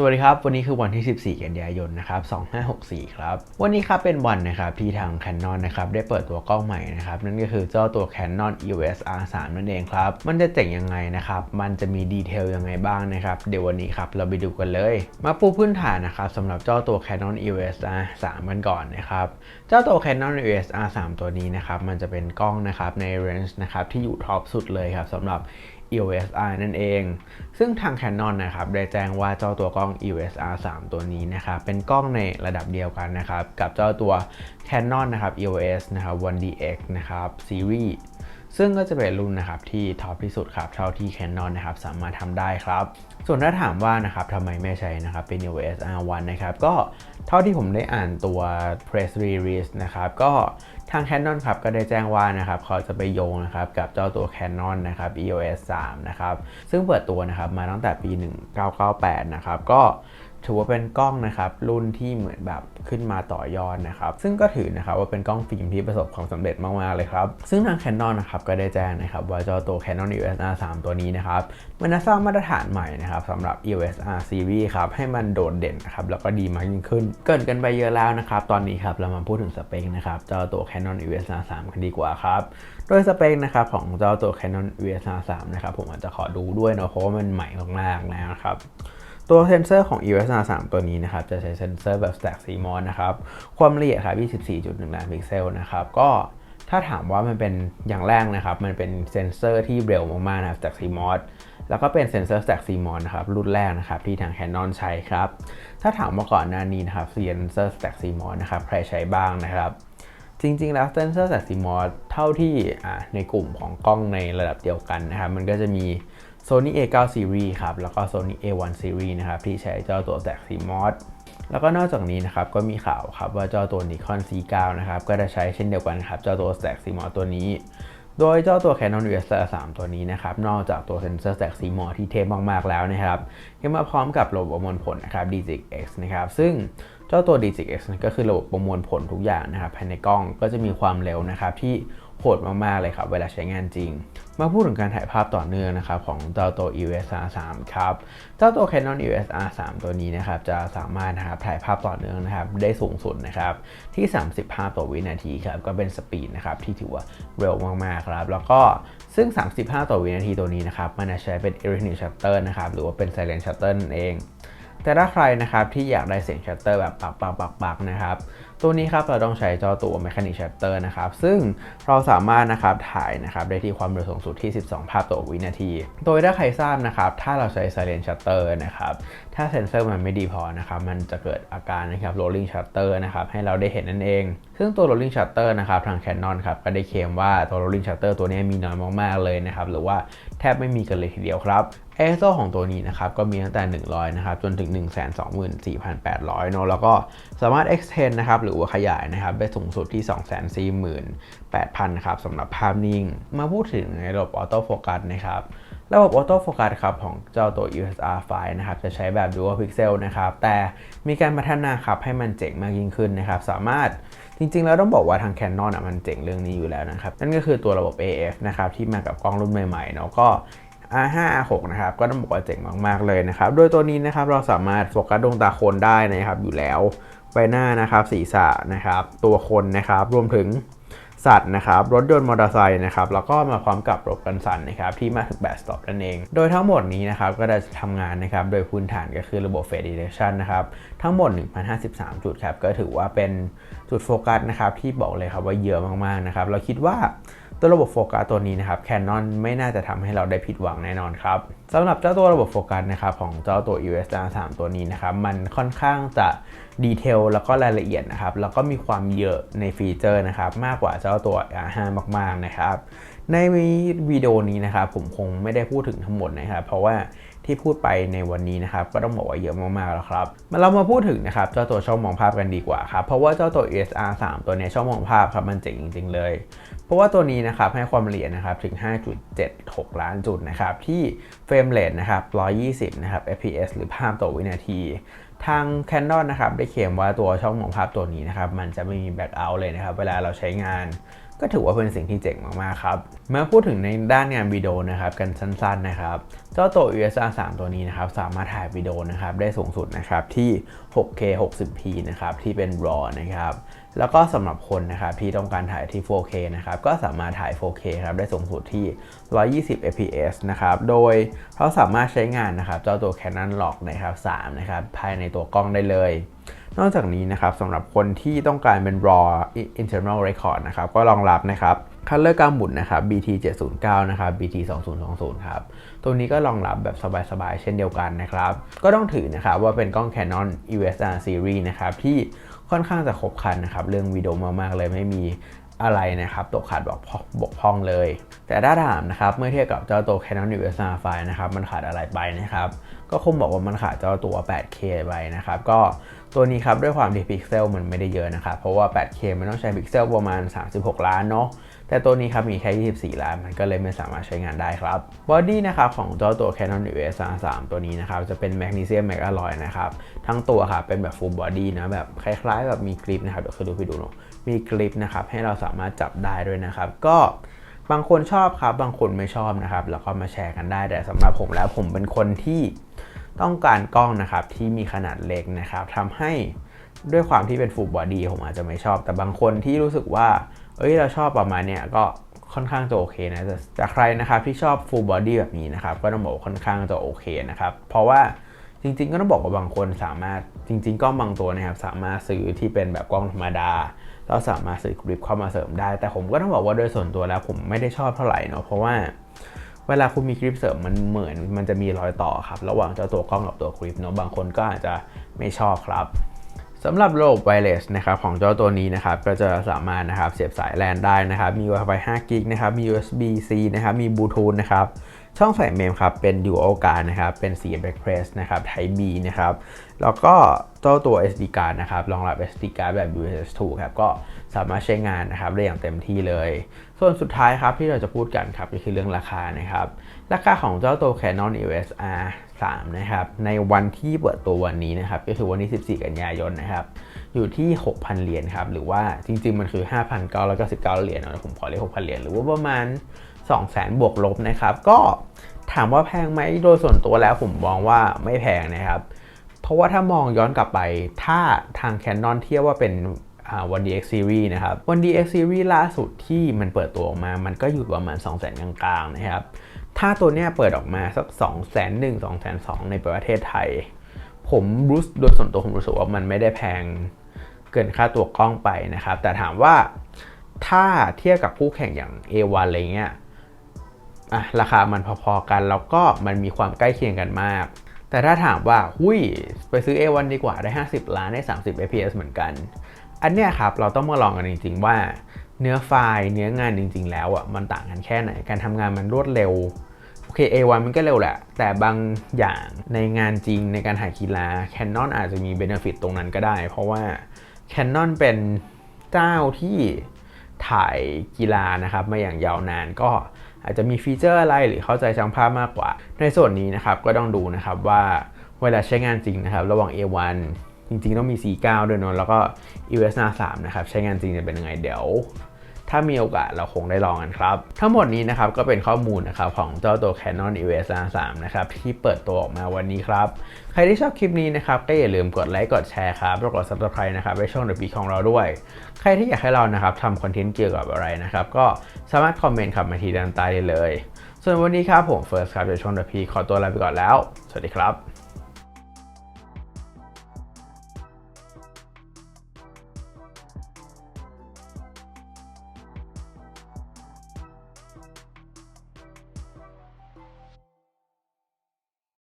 สวัสดีครับ วันนี้คือวันที่ 14 กันยายนนะครับ 2564 ครับ วันนี้ครับเป็นวันนะครับที่ทาง Canon นะครับได้เปิดตัวกล้องใหม่นะครับนั่นก็คือเจ้าตัว Canon EOS R3 นั่นเองครับ มันจะเจ๋งยังไงนะครับ มันจะมีดีเทลยังไงบ้างนะครับ เดี๋ยววันนี้ครับเราไปดูกันเลย มาปูพื้นฐานนะครับสำหรับเจ้าตัว Canon EOS R3 กันก่อนนะครับ เจ้าตัว Canon EOS R3 ตัวนี้นะครับมันจะเป็นกล้องนะครับในเรนจ์นะครับที่อยู่ท็อปสุดเลยครับสำหรับ EOS R นั่นเอง ซึ่งทาง Canon นะครับได้แจ้งว่าเจ้าตัวกล้อง EOS R3 ตัวนี้นะครับเป็นกล้องในระดับเดียวกันนะครับกับเจ้าตัว Canon นะครับ EOS นะครับ 1DX นะครับซีรีส์ ซึ่งก็จะเป็นรุ่นนะครับที่ท็อปที่สุดครับเท่าที่ Canon นะครับสามารถทำได้ครับ ส่วนถ้าถามว่านะครับทำไมไม่ใช้นะครับเป็น EOS R1 นะครับก็เท่าที่ผมได้อ่านตัว press release นะครับก็ทาง Canon ครับก็ได้แจ้งว่านะครับเขาจะไปโยงนะครับกับเจ้าตัว Canon นะครับ EOS 3 นะครับ ซึ่งเปิดตัวนะครับมาตั้งแต่ปี 1998 นะครับก็ ถือว่าเป็นกล้องนะครับรุ่นที่เหมือนแบบขึ้นมาต่อยอดนะครับ ซึ่งก็ถือนะครับว่าเป็นกล้องฟิล์มที่ประสบความสำเร็จมากๆเลยครับ ซึ่งทาง Canon นะครับก็ได้แจ้งนะครับว่าเจ้าตัว Canon EOS R3 ตัวนี้นะครับมันจะสร้างมาตรฐานใหม่นะครับสำหรับ EOS R series ครับให้มันโดดเด่นนะครับแล้วก็ดีมากยิ่งขึ้น เกินกันไปเยอะแล้วนะครับตอนนี้ครับเรามาพูดถึงสเปคนะครับเจ้าตัว Canon EOS R3 กันดีกว่าครับโดยสเปคนะครับของเจ้าตัว Canon EOS R3 นะครับผมอาจจะขอดูด้วยเนาะเพราะว่ามันใหม่มากๆนะครับ ตัวเซนเซอร์ของ EOS R3 ตัวนี้นะครับ จะใช้เซนเซอร์แบบ Stack CMOS นะครับ ความละเอียดครับ24.1 ล้านพิกเซลนะครับ ก็ถ้าถามว่ามันเป็นอย่างแรกนะครับ มันเป็นเซนเซอร์ที่เร็วมากๆนะครับ Stack CMOS แล้วก็เป็นเซนเซอร์ Stack CMOS นะครับ รุ่นแรกนะครับ ที่ทาง Canon ใช้ครับ ถ้าถามว่าก่อนหน้านี้นะครับเซนเซอร์ Stack CMOS นะครับใครใช้บ้างนะครับจริงๆ แล้วเซนเซอร์ Stack CMOS เท่าที่ในกลุ่มของกล้องในระดับเดียวกันนะครับ มันก็จะมี Sony A9 Series ครับ แล้วก็ Sony A1 Series นะครับ ที่ใช้เจ้าตัว Stack CMOS แล้วก็นอกจากนี้นะครับก็มีข่าวครับว่าเจ้าตัว Nikon C9 นะครับก็จะใช้เช่นเดียวกันครับเจ้าตัว Stack CMOS ตัวนี้ โดยเจ้าตัว Canon EOS R3 ตัวนี้นะครับนอกจากตัวเซนเซอร์ Stack CMOS ที่เทพมากๆแล้วนะครับยังมาพร้อมกับระบบประมวลผลนะครับ DCX นะครับซึ่งเจ้าตัว DCX ก็คือระบบประมวลผลทุกอย่างนะครับภายในกล้องก็จะมีความเร็วนะครับที่ โหดมาก ๆ เลยครับ เวลาใช้งานจริง มาพูดถึงการถ่ายภาพต่อเนื่องนะครับของเจ้าตัว EOS R3 ครับ เจ้าตัว Canon EOS R3 ตัวนี้นะครับจะสามารถนะครับถ่ายภาพต่อเนื่องนะครับได้สูงสุดนะครับที่ 30 ภาพต่อวินาทีครับก็เป็นสปีดนะครับที่ถือว่าเร็วมาก ๆ ครับ แล้วก็ซึ่ง 30 ภาพต่อวินาทีตัวนี้นะครับมันจะใช้เป็น electronic shutter นะครับหรือว่าเป็น silent shutter นั่นเอง แต่ถ้าใครนะครับที่อยากได้เสียงชัตเตอร์แบบปักปักปักปักนะครับ ตัวนี้ครับเราต้องใช้จ้าตัว Mechanic Shutter นะครับ ซึ่งเราสามารถนะครับถ่ายนะครับได้ที่ความเร็วสูงสุดที่ 12 ภาพต่อวินาที โดยถ้าใครทราบนะครับถ้าเราใช้ Silent Shutter นะครับถ้าเซนเซอร์มันไม่ดีพอนะครับมันจะเกิดอาการนะครับ Rolling Shutter นะครับให้เราได้เห็นนั่นเอง ซึ่งตัว Rolling Shutter นะครับทาง Canon ครับก็ได้เคลมว่าตัว Rolling Shutter ตัวนี้มีน้อยมากๆเลยนะครับหรือว่าแทบไม่มีกันเลยทีเดียวครับ ISO ของตัวนี้นะครับก็มีตั้งแต่ 100 นะครับจนถึง 124,800เนอะแล้วก็สามารถ extend นะครับรือว่าขยายนะครับได้สูงสุดที่ 248,000นะครับสำหรับภาพนิ่ง มาพูดถึงในระบบออโต้โฟกัสนะครับระบบออโต้โฟกัสครับของเจ้าตัว EOS R5 นะครับจะใช้แบบ Dual Pixel นะครับแต่มีการพัฒนาครับให้มันเจ๋งมากยิ่งขึ้นนะครับสามารถจริงๆ แล้วต้องบอกว่าทาง Canon อะมันเจ๋งเรื่องนี้อยู่แล้วนะครับนั่นก็คือตัวระบบ AF นะครับที่มากับกล้องรุ่นใหม่ๆเนาะก็ R5 R6 นะครับก็ต้องบอกว่าเจ๋งมากๆเลยนะครับโดยตัวนี้นะครับเราสามารถโฟกัสดวงตาคนได้นะครับอยู่แล้ว บหน้านะครับศีรษะนะครับ ตัวคนนะครับ รวมถึงสัตว์นะครับ รถยนต์มอเตอร์ไซค์นะครับ แล้วก็มาพร้อมกับระบบกันสั่นนะครับ ที่มาถึงแบบสต็อปนั่นเอง โดยทั้งหมดนี้นะครับ ก็จะทำงานนะครับ โดยพื้นฐานก็คือระบบ Face Detection นะครับ ทั้งหมด 1,053 จุดครับ ก็ถือว่าเป็นจุดโฟกัสนะครับ ที่บอกเลยครับว่าเยอะมากๆนะครับ เราคิดว่า ตัวระบบโฟกัสตัวนี้นะครับ Canon ไม่น่าจะทำให้เราได้ผิดหวังแน่นอนครับสำหรับเจ้าตัวระบบโฟกัสนะครับของเจ้าตัว EOS R3 ตัวนี้นะครับ มันค่อนข้างจะดีเทลแล้วก็รายละเอียดนะครับ แล้วก็มีความเยอะในฟีเจอร์นะครับ มากกว่าเจ้าตัว R5 มาก ๆ นะครับ ในวิดีโอนี้นะครับ ผมคงไม่ได้พูดถึงทั้งหมดนะครับ เพราะว่า ที่พูดไปในวันนี้นะครับก็ต้องบอกว่าเยอะมากๆแล้วครับมาเรามาพูดถึงนะครับเจ้าตัวช่องมองภาพกันดีกว่าครับเพราะว่าเจ้าตัว ESR 3 ตัวนี้ช่องมองภาพครับมันเจ๋งจริง ๆ เลย เพราะว่าตัวนี้นะครับให้ความละเอียดนะครับถึง 5.76 ล้านจุดนะครับที่เฟรมเรทนะครับ120นะครับ fps หรือภาพต่อวินาทีทาง Canon นะครับได้เคลมว่าตัวช่องมองภาพตัวนี้นะครับมันจะไม่มีแบ็กเอาท์เลยนะครับเวลาเราใช้งาน ก็ถือว่าเป็นสิ่งที่เจ๋งมากๆครับเมื่อพูดถึงในด้านงานวิดีโอนะครับกันสั้นๆนะครับเจ้าตัว USR 3 ตัวนี้นะครับสามารถถ่ายวิดีโอนะครับได้สูงสุดนะครับที่ 6K 60p นะครับที่เป็น RAW นะครับแล้วก็สำหรับคนนะครับที่ต้องการถ่ายที่ 4K นะครับก็สามารถถ่าย 4K ครับได้สูงสุดที่ 120 fps นะครับโดยเขาสามารถใช้งานนะครับเจ้าตัว Canon Log นะครับ3นะครับภายในตัวกล้องได้เลย นอกจากนี้นะครับสำหรับคนที่ต้องการเป็น RAW internal record นะครับก็รองรับนะครับคัลเลอร์การหมุนนะครับ BT 709นะครับ BT 2020ครับ ตัวนี้ก็รองรับแบบสบายๆ เช่นเดียวกันนะครับ ก็ต้องถือนะครับว่าเป็นกล้อง Canon EOS R series นะครับที่ค่อนข้างจะครบครันนะครับ เรื่องวิดีโอมากๆ เลยไม่มีอะไรนะครับ ตกขาดบกบกพร่องเลย แต่ถ้าถามนะครับ เมื่อเทียบกับเจ้าตัว Canon EOS R 5 นะครับ มันขาดอะไรไปนะครับ ก็คงบอกว่ามันขาดเจ้าตัว 8K ไปนะครับ ก็ตัวนี้ครับด้วยความที่พิกเซลมันไม่ได้เยอะนะครับ เพราะว่า 8K มันต้องใช้พิกเซลประมาณ 36 ล้านเนาะแต่ตัวนี้ครับมีแค่ 24 ล้าน มันก็เลยไม่สามารถใช้งานได้ครับบอดี้นะครับของเจ้าตัว Canon EOS R 3 ตัวนี้นะครับจะเป็นแมกนีเซียมแมกอะลอยนะครับทั้งตัวครับเป็นแบบ full body นะแบบคล้ายๆแบบมีกริปนะครับเดี๋ยวคือดูไปดูเนาะมีกริปนะครับให้เราสามารถจับได้ด้วยนะครับก็ บางคนชอบครับ บางคนไม่ชอบนะครับ แล้วก็มาแชร์กันได้ แต่สำหรับผมแล้วผมเป็นคนที่ต้องการกล้องนะครับที่มีขนาดเล็กนะครับทำให้ด้วยความที่เป็นฟูลบอดี้ผมอาจจะไม่ชอบ แต่บางคนที่รู้สึกว่า เอ้ยเราชอบประมาณเนี้ยก็ค่อนข้างจะโอเคนะแต่ใครนะครับที่ชอบฟูลบอดี้แบบนี้นะครับก็ต้องบอกค่อนข้างจะโอเคนะครับ เพราะว่าจริง ๆ ก็ต้องบอกว่าบางคนสามารถจริง ๆ กล้องบางตัวนะครับสามารถซื้อที่เป็นแบบกล้องธรรมดา แล้วสามารถซื้อกริปเข้ามาเสริมได้ แต่ผมก็ต้องบอกว่าโดยส่วนตัวแล้วผมไม่ได้ชอบเท่าไหร่เนาะเพราะว่าเวลาคุณมีกริปเสริมมันเหมือนมันจะมีรอยต่อครับ ระหว่างเจ้าตัวกล้องกับตัวกริปเนาะบางคนก็อาจจะไม่ชอบครับสำหรับระบบไวเลสนะครับของเจ้าตัวนี้นะครับก็จะสามารถนะครับเสียบสายแลนได้นะครับมี Wi-Fi 5 g b นะครับมี USB-C นะครับมีบลูทูธนะครับ ช่องใส่เมมครับ เป็น Dual Card นะครับ เป็น CM Express นะครับ Type B นะครับ แล้วก็เจ้าตัว SD card นะครับ รองรับ SD card แบบ USB 2ครับ ก็สามารถใช้งานนะครับ ได้อย่างเต็มที่เลย ส่วนสุดท้ายครับ ที่เราจะพูดกันครับ ก็คือเรื่องราคานะครับ ราคาของเจ้าตัว Canon EOS R 3นะครับ ในวันที่เปิดตัววันนี้นะครับ ก็คือวันที่ 14 กันยายนนะครับ อยู่ที่ 6,000 เหรียญครับ หรือว่าจริง ๆ มันคือ 5,999 เหรียญนะผมขอเรียก 6,000 เหรียญ หรือว่าประมาณ 200,000 บวกลบนะครับ ก็ถามว่าแพงไหมโดยส่วนตัวแล้วผมมองว่าไม่แพงนะครับ เพราะว่าถ้ามองย้อนกลับไป ถ้าทาง Canon เทียบว่าเป็นวัน DX Series นะครับวัน DX Series ล่าสุดที่มันเปิดตัวออกมา มันก็อยู่ประมาณ 2 0 0 0 0 0กลางๆนะครับ ถ้าตัวเนี้ยเปิดออกมาสัก 2 0 0 0 0 2 0 0 0ในประเทศไทย ผมรู้โดยส่วนตัวผมรู้สึกว่ามันไม่ได้แพงเกินค่าตัวกล้องไปนะครับ แต่ถามว่าถ้าเทียบกับคู่แข่งอย่าง A1 อะไรเงี้ย อะราคามันพอๆกันแล้วก็มันมีความใกล้เคียงกันมาก แต่ถ้าถามว่าหุ้ยไปซื้อ A1 ดีกว่าได้ 50 ล้านได้ 30 fps เหมือนกัน อันเนี้ยครับเราต้องมาลองกันจริง ๆ ว่าเนื้อไฟล์เนื้องานจริง ๆ แล้วอะมันต่างกันแค่ไหนการทำงานมันรวดเร็วโอเค A1 มันก็เร็วแหละ แต่บางอย่างในงานจริงในการถ่ายกีฬา Canon อาจจะมีเบนฟิตตรงนั้นก็ได้ เพราะว่า Canon เป็นเจ้าที่ถ่ายกีฬานะครับมาอย่างยาวนานก็ อาจจะมีฟีเจอร์อะไรหรือเข้าใจช่างภาพมากกว่า ในส่วนนี้นะครับก็ต้องดูนะครับว่าเวลาใช้งานจริงนะครับ ระหว่าง A1 จริงๆ ต้องมี C9 ด้วยเนาะแล้วก็ EOS R3 นะครับ ใช้งานจริงจะเป็นยังไงเดี๋ยว ถ้ามีโอกาสเราคงได้ลองกันครับ ทั้งหมดนี้นะครับก็เป็นข้อมูลนะครับของเจ้าตัว Canon EOS R3 นะครับที่เปิดตัวออกมาวันนี้ครับ ใครที่ชอบคลิปนี้นะครับก็อย่าลืมกดไลค์กดแชร์ครับแล้วกด subscribe นะครับไว้ช่อง The Peak ของเราด้วย ใครที่อยากให้เรานะครับทำคอนเทนต์เกี่ยวกับอะไรนะครับก็สามารถคอมเมนต์ครับมาที่ด้านใต้ได้เลย ส่วนวันนี้ครับผมเฟิร์สครับจากช่อง The Peak ขอตัวลาไปก่อนแล้ว สวัสดีครับ